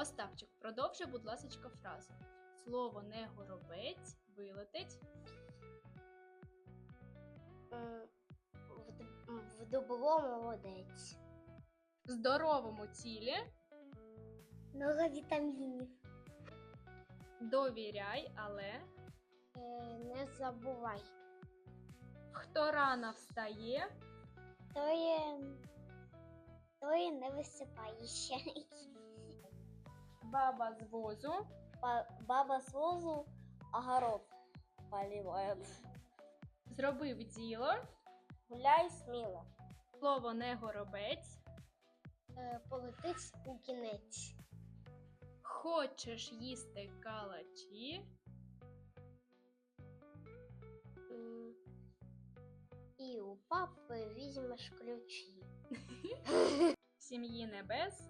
Остапчик, продовжуй, будь ласка, фразу. Слово не горобець вилетить. В, д- в дубло молодець. В здоровому тілі Много вітамінів. довіряй, але Е, не забувай. хто рано встає, То є, то є не висипає ще. Баба з возу, Ба- Баба з возу огород поливає. зробив діло. Гуляй сміло. Слово не горобець. Е, полетить у кінець. Хочеш їсти калачі, І у папи візьмеш ключі. сім'ї небес,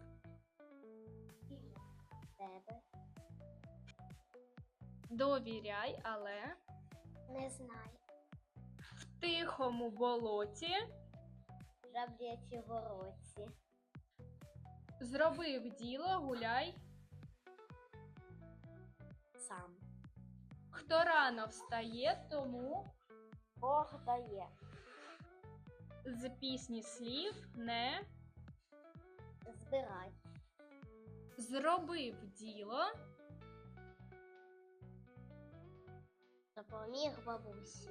Тебе довіряй, але не знаю. в тихому болоті Жаблячі городці. зробив діло, гуляй. Сам. Хто рано встає, тому Бог дає. з пісні слів не Збирай зробив діло, Допоміг бабусі.